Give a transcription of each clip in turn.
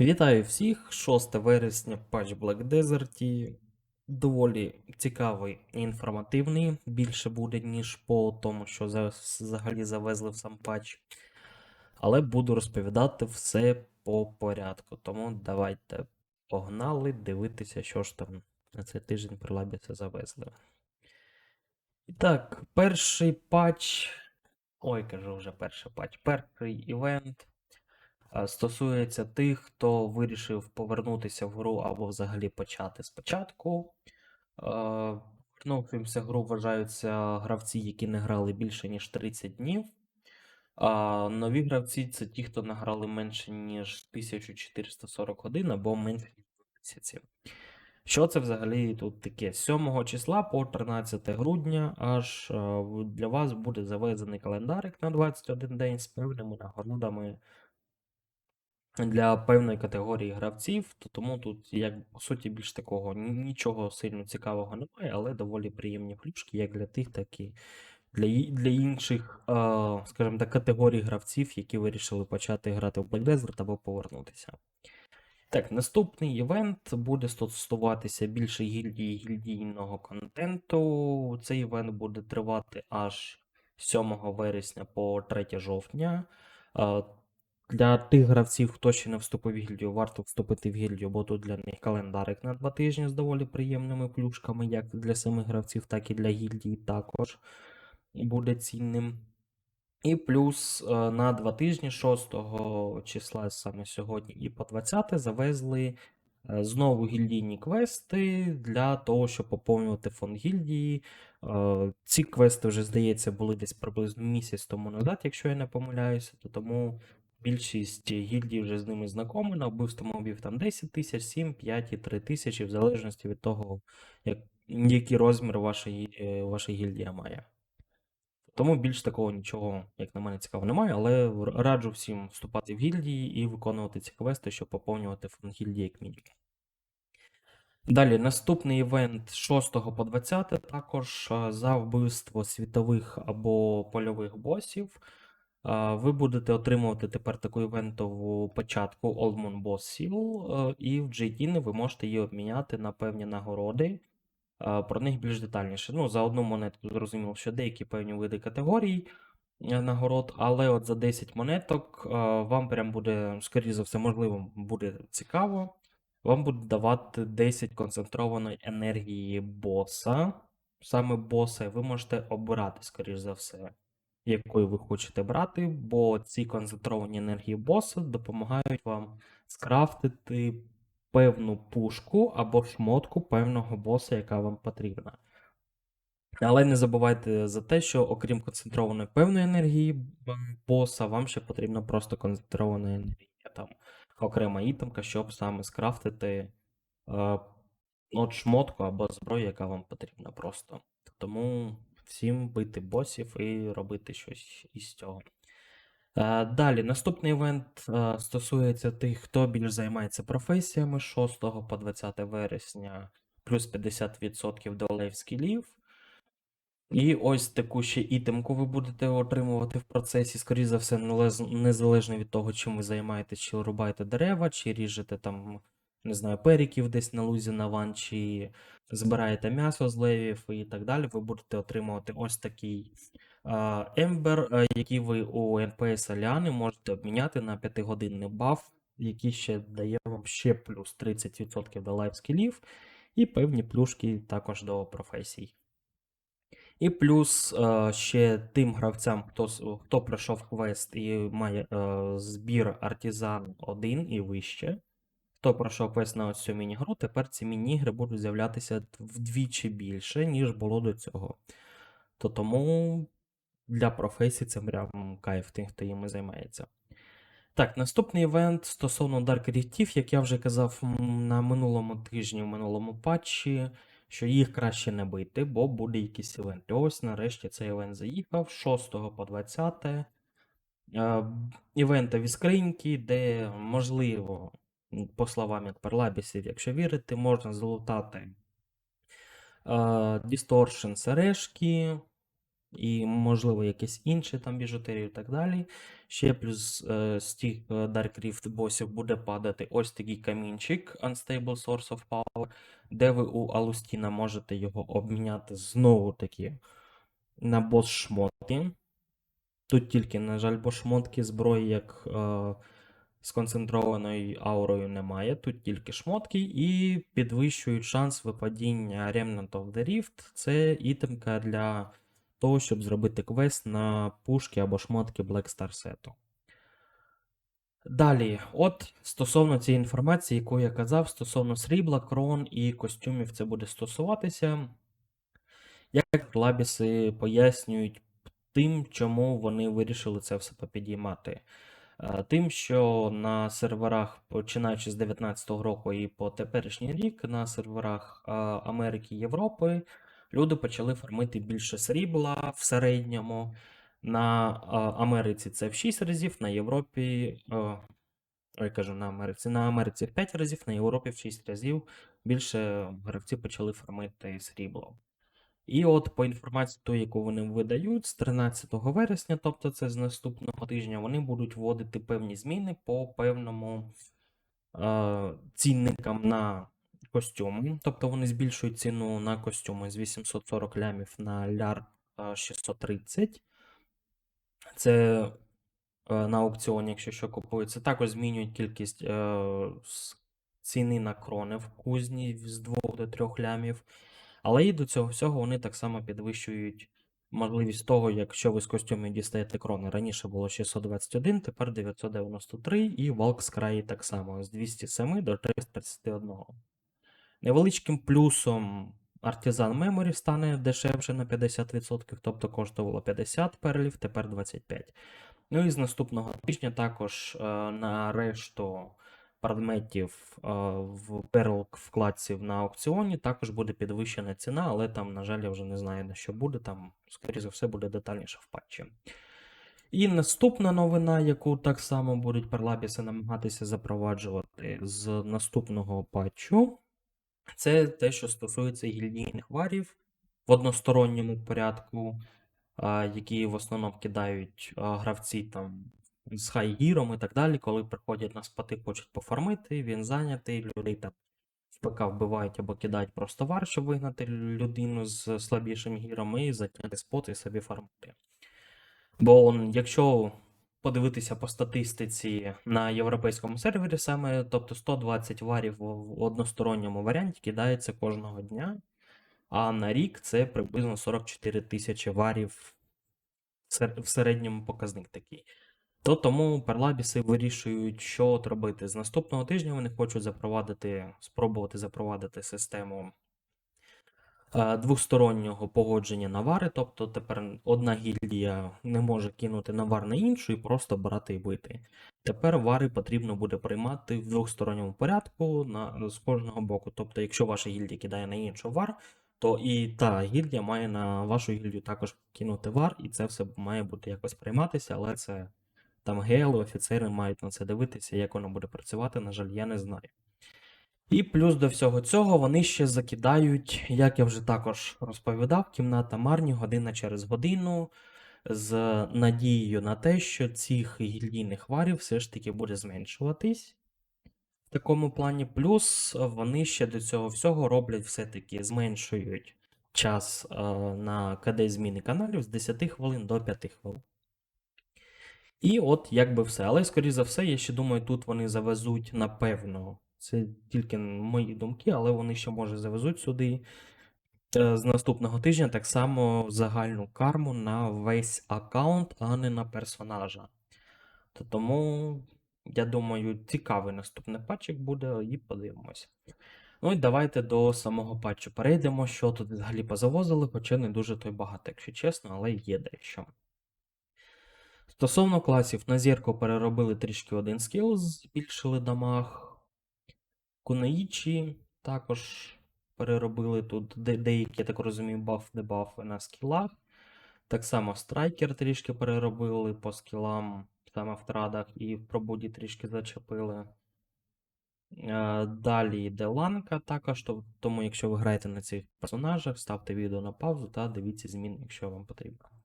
Вітаю всіх! 6 вересня патч Black Desert. Доволі цікавий і інформативний. Більше буде, ніж по тому, що взагалі завезли в сам патч. Але буду розповідати все по порядку. Тому давайте погнали дивитися, що ж там на цей тиждень при Лабіці завезли. І так, перший патч. Ой, кажу вже перший патч. Перший івент стосується тих, хто вирішив повернутися в гру або взагалі почати спочатку. Е, Повернувшимся в гру вважаються гравці, які не грали більше, ніж 30 днів. А нові гравці це ті, хто награли менше, ніж 1440 годин або менше ніж 2 місяці. Що це взагалі тут таке? 7 числа по 13 грудня аж е, для вас буде завезений календарик на 21 день з певними нагородами для певної категорії гравців, то тому тут, як по суті, більш такого нічого сильно цікавого немає, але доволі приємні плюшки, як для тих, так і для, для інших, скажімо так, категорій гравців, які вирішили почати грати в Black Desert або повернутися. Так, наступний івент буде стосуватися більше гільдії гільдійного контенту. Цей івент буде тривати аж 7 вересня по 3 жовтня. Для тих гравців, хто ще не вступив в гільдію, варто вступити в гільдію, бо тут для них календарик на 2 тижні з доволі приємними плюшками, як для самих гравців, так і для гільдії також буде цінним. І плюс е, на два тижні, 6 числа, саме сьогодні, і по 20 завезли е, знову гільдійні квести для того, щоб поповнювати фонд гільдії. Е, Ці квести вже, здається, були десь приблизно місяць тому назад, якщо я не помиляюся, то тому більшість гільдій вже з ними знайомі. На вбивство мобів там 10 тисяч, 7, 5 і 3 тисячі, в залежності від того, як, який розмір вашої, е, ваша гільдія має. Тому більш такого нічого, як на мене, цікавого немає, але раджу всім вступати в гільдії і виконувати ці квести, щоб поповнювати фонд гільдії як мінімум. Далі, наступний івент з 6 по 20 також за вбивство світових або польових босів. Ви будете отримувати тепер таку івентову початку Old Moon Boss Seal, е, і в JT ви можете її обміняти на певні нагороди. Про них більш детальніше. Ну, за одну монетку зрозуміло, що деякі певні види категорій е, нагород, але от за 10 монеток е, вам прям буде, скоріше за все, можливо, буде цікаво. Вам буде давати 10 концентрованої енергії боса. Саме боса, і ви можете обирати, скоріш за все, якою ви хочете брати, бо ці концентровані енергії боса допомагають вам скрафтити певну пушку або шмотку певного боса, яка вам потрібна. Але не забувайте за те, що окрім концентрованої певної енергії боса, вам ще потрібна просто концентрована енергія. Там окрема ітемка, щоб саме скрафтити е, от шмотку або зброю, яка вам потрібна просто. Тому всім бити босів і робити щось із цього. Е, Далі, наступний івент е, стосується тих, хто більш займається професіями 6 по 20 вересня, плюс 50% до скілів. І ось таку ще ітемку ви будете отримувати в процесі, скоріше за все, незалежно від того, чим ви займаєтесь, чи рубаєте дерева, чи ріжете там, не знаю, періків десь на лузі на ван, чи збираєте м'ясо з левів і так далі. Ви будете отримувати ось такий ембер, який ви у NPS Аліани можете обміняти на 5-годинний баф, який ще дає вам ще плюс 30% до лайф скілів, і певні плюшки також до професій. І плюс е, ще тим гравцям, хто, хто пройшов квест і має е, збір Артизан 1 і вище. Хто пройшов квест на ось цю міні-гру, тепер ці міні-ігри будуть з'являтися вдвічі більше, ніж було до цього. То тому для професій це прям кайф тим, хто їми займається. Так, наступний івент стосовно Dark Riftів, як я вже казав на минулому тижні, в минулому патчі, що їх краще не бити, бо буде якийсь івент. Ось нарешті цей івент заїхав з 6 по 20. Е, б- Івентові скриньки, де можливо, по словам як перлабісів, якщо вірити, можна залутати е, Distortion сережки, і, можливо, якісь інші там біжутерії і так далі. Ще плюс е, з тих е, Dark босів буде падати ось такий камінчик Unstable Source of Power, де ви у Алустіна можете його обміняти знову таки на бос шмотки. Тут тільки, на жаль, бо шмотки зброї як з концентрованою аурою немає. Тут тільки шмотки і підвищують шанс випадіння Remnant of the Rift. Це ітемка для того, щоб зробити квест на пушки або шмотки Black Star сету. Далі, от стосовно цієї інформації, яку я казав, стосовно срібла, крон і костюмів це буде стосуватися. Як лабіси пояснюють тим, чому вони вирішили це все попідіймати. Е, Тим, що на серверах, починаючи з 2019 року і по теперішній рік, на серверах е, Америки і Європи люди почали фармити більше срібла в середньому. На е, Америці це в 6 разів, на Європі. Ой, кажу, на Америці. На Америці в 5 разів, на Європі в 6 разів більше гравці почали фармити срібло. І от по інформації, ту, яку вони видають, з 13 вересня, тобто це з наступного тижня, вони будуть вводити певні зміни по певному е, цінникам на костюми. Тобто вони збільшують ціну на костюми з 840 лямів на ляр е, 630. Це е, на аукціоні, якщо що купується. Також змінюють кількість е, ціни на крони в кузні з 2 до 3 лямів. Але і до цього всього вони так само підвищують можливість того, якщо ви з костюмів дістаєте крони. Раніше було 621, тепер 993, і Walk Cry так само з 207 до 331. Невеличким плюсом Artisan Memory стане дешевше на 50%, тобто коштувало 50 перлів, тепер 25. Ну і з наступного тижня також е, на решту предметів е, в Perl вкладці на аукціоні також буде підвищена ціна, але там, на жаль, я вже не знаю на що буде, там, скоріше за все, буде детальніше в патчі. І наступна новина, яку так само будуть перлабіси намагатися запроваджувати з наступного патчу, це те, що стосується гільдійних варів в односторонньому порядку, які в основному кидають гравці там з хайгіром і так далі, коли приходять на спати, хочуть пофармити, він зайнятий, людей там в ПК вбивають або кидають просто вар, щоб вигнати людину з слабішим гіром і затягти спот і собі фармити. Бо он, якщо подивитися по статистиці на європейському сервері, саме, тобто 120 варів в односторонньому варіанті кидається кожного дня, а на рік це приблизно 44 тисячі варів в середньому показник такий. То тому перлабіси вирішують, що от робити. З наступного тижня вони хочуть запровадити, спробувати запровадити систему е, двостороннього погодження навари, тобто тепер одна гільдія не може кинути навар на іншу і просто брати і бити. Тепер вари потрібно буде приймати в двосторонньому порядку на, з кожного боку. Тобто, якщо ваша гільдія кидає на іншу вар, то і та гільдія має на вашу гільдію також кинути вар, і це все має бути якось прийматися, але це там гели, офіцери мають на це дивитися, як воно буде працювати, на жаль, я не знаю. І плюс до всього цього вони ще закидають, як я вже також розповідав, кімната Марні година через годину з надією на те, що цих гільдійних варів все ж таки буде зменшуватись. В такому плані, плюс вони ще до цього всього роблять все-таки зменшують час е, на КД зміни каналів з 10 хвилин до 5 хвилин. І от якби все. Але, скоріш за все, я ще думаю, тут вони завезуть, напевно, це тільки мої думки, але вони ще може завезуть сюди е, з наступного тижня так само загальну карму на весь аккаунт, а не на персонажа. То тому, я думаю, цікавий наступний патчик буде, і подивимося. Ну і давайте до самого патчу перейдемо, що тут взагалі позавозили, хоча не дуже то й багато, якщо чесно, але є дещо. Стосовно класів, на зірку переробили трішки один скіл, збільшили дамаг. Кунаїчі також переробили тут деякі, я так розумію, баф-дебафи на скілах. Так само страйкер трішки переробили по скілам, саме в традах, і в пробуді трішки зачепили. Е, Далі йде ланка також, тому якщо ви граєте на цих персонажах, ставте відео на паузу та дивіться зміни, якщо вам потрібно.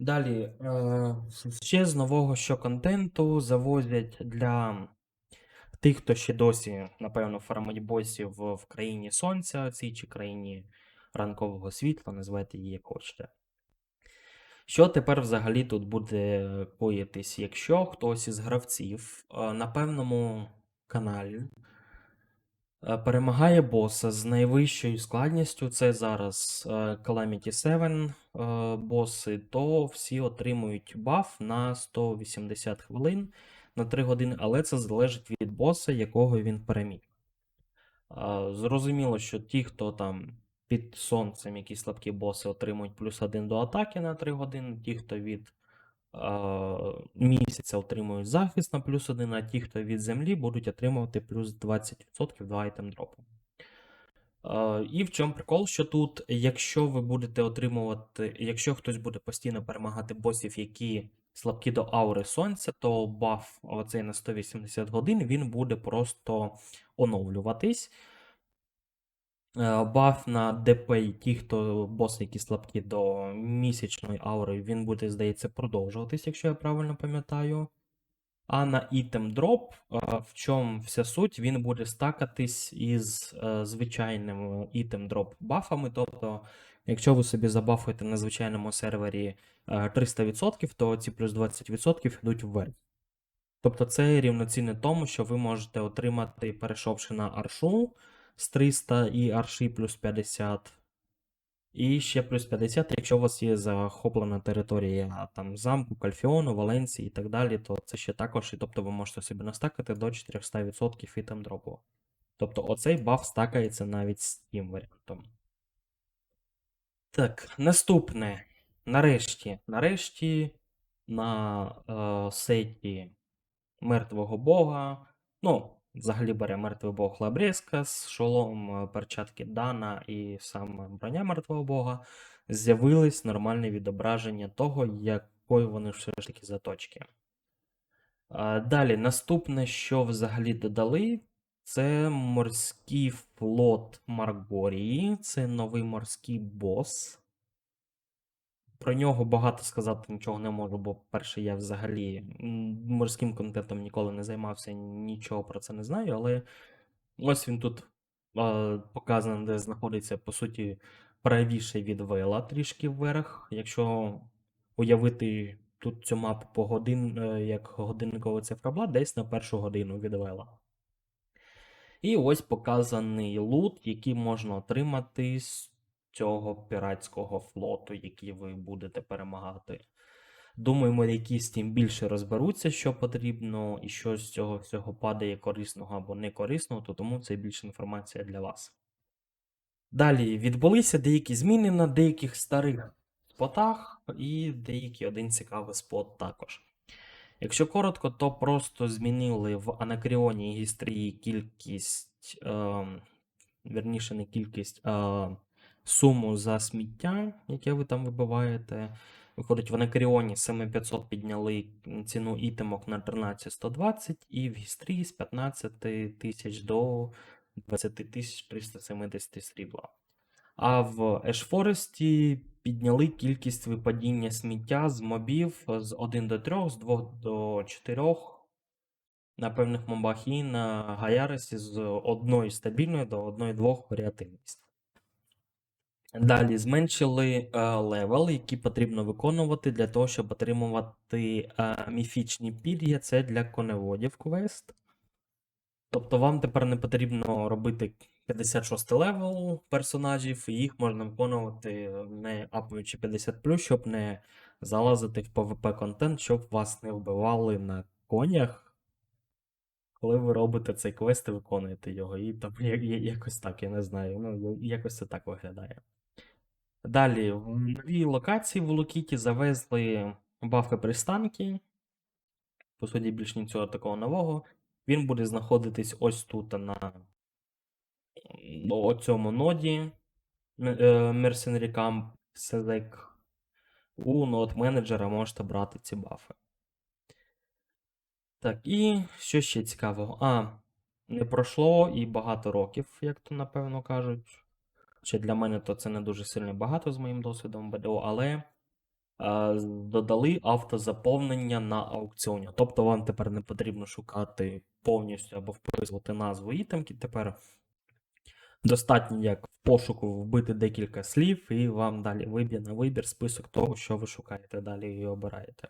Далі, е, ще з нового що контенту завозять для тих, хто ще досі, напевно, фармить босів в, країні сонця, цій чи країні ранкового світла, називайте її як хочете. Що тепер взагалі тут буде коїтись, якщо хтось із гравців е, на певному каналі перемагає боса з найвищою складністю, це зараз е, Calamity 7 е, боси, то всі отримують баф на 180 хвилин на 3 години, але це залежить від боса, якого він переміг. Зрозуміло, що ті, хто там під сонцем, якісь слабкі боси, отримують плюс 1 до атаки на 3 години, ті, хто від місяця отримують захист на плюс 1, а ті, хто від землі, будуть отримувати плюс 20% до айтем дропу. Е, І в чому прикол, що тут, якщо ви будете отримувати, якщо хтось буде постійно перемагати босів, які слабкі до аури сонця, то баф оцей на 180 годин він буде просто оновлюватись. Е, Баф на ДП ті, хто боси, які слабкі до місячної аури, він буде, здається, продовжуватись, якщо я правильно пам'ятаю. А на ітем дроп, в чому вся суть, він буде стакатись із е, звичайним ітем дроп бафами. Тобто, якщо ви собі забафуєте на звичайному сервері е, 300%, то ці плюс 20% йдуть вверх. Тобто це рівноцінне тому, що ви можете отримати, перейшовши на аршу з 300 і арші плюс 50. І ще плюс 50, якщо у вас є захоплена територія там замку, Кальфіону, Валенції і так далі, то це ще також, і тобто ви можете собі настакати до 400% ітем дропу. Тобто оцей баф стакається навіть з тим варіантом. Так, наступне. Нарешті, нарешті на е, сеті мертвого бога. Ну, взагалі бере мертвий бог Лабрескас, шолом, е, перчатки Дана і саме броня мертвого бога. З'явились нормальне відображення того, якої вони все ж таки заточки. Далі, наступне, що взагалі додали, це морський флот Маргорії. Це новий морський бос. Про нього багато сказати нічого не можу, бо перше, я взагалі морським контентом ніколи не займався, нічого про це не знаю, але ось він тут е, показаний, де знаходиться, по суті, правіше від вела трішки вверх. Якщо уявити тут цю мапу по годин, е, як годинниковий циферблат, десь на першу годину від вела. І ось показаний лут, який можна отримати з цього піратського флоту, який ви будете перемагати. Думаю, моряки з тим більше розберуться, що потрібно, і що з цього всього падає корисного або не корисного, то тому це більше інформація для вас. Далі відбулися деякі зміни на деяких старих спотах, і деякий один цікавий спот також. Якщо коротко, то просто змінили в Анакріоні Гістрії кількість, е, верніше, не кількість, а суму за сміття, яке ви там вибиваєте. Виходить, в Анакріоні 7500 підняли ціну ітемок на 13120, і в Гістрії з 15 тисяч до 20 тисяч 370 срібла. А в Ешфоресті підняли кількість випадіння сміття з мобів з 1 до 3, з 2 до 4 на певних мобах і на Гаяресі з одної стабільної до 1-2 варіативності. Далі зменшили е, левел, який потрібно виконувати для того, щоб отримувати е, міфічні пір'я. Це для коневодів квест. Тобто вам тепер не потрібно робити 56 левел персонажів, і їх можна виконувати не апуючи 50, щоб не залазити в PvP контент, щоб вас не вбивали на конях. Коли ви робите цей квест і виконуєте його. І там якось так, я не знаю. Ну, якось це так виглядає. Далі, в новій локації в Лукіті завезли бафи пристанки. По суті, більш нічого такого нового. Він буде знаходитись ось тут на м, цьому ноді е, Mercenary Camp Select. У нод менеджера можете брати ці бафи. Так, і що ще цікавого? А, не пройшло і багато років, як то напевно кажуть. Чи для мене то це не дуже сильно багато з моїм досвідом БДО, але а, додали автозаповнення на аукціоні. Тобто вам тепер не потрібно шукати повністю або вписувати назву ітемки. Тепер достатньо як в пошуку вбити декілька слів, і вам далі виб'є на вибір список того, що ви шукаєте далі і обираєте.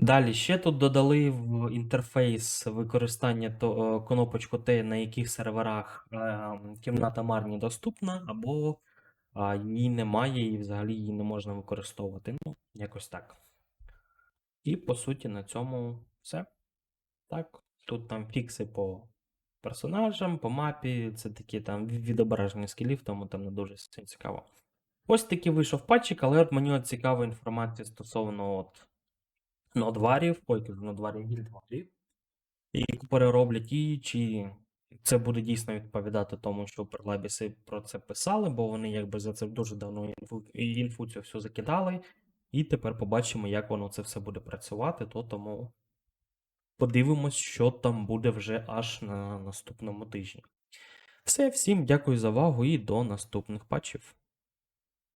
Далі ще тут додали в інтерфейс використання то, е, кнопочку Т, на яких серверах е, кімната Марні доступна, або її немає і взагалі її не можна використовувати. Ну, якось так. І по суті на цьому все. Так, тут там фікси по персонажам, по мапі, це такі там відображення скілів, тому там не дуже цікаво. Ось такий вийшов патчик, але от мені от цікава інформація стосовно от нодварів, ой, кажу, нодварів, гільдварів, які перероблять і чи це буде дійсно відповідати тому, що прилабіси про це писали, бо вони якби за це дуже давно і інфу цю всю закидали. І тепер побачимо, як воно це все буде працювати, то тому подивимось, що там буде вже аж на наступному тижні. Все, всім дякую за увагу і до наступних патчів.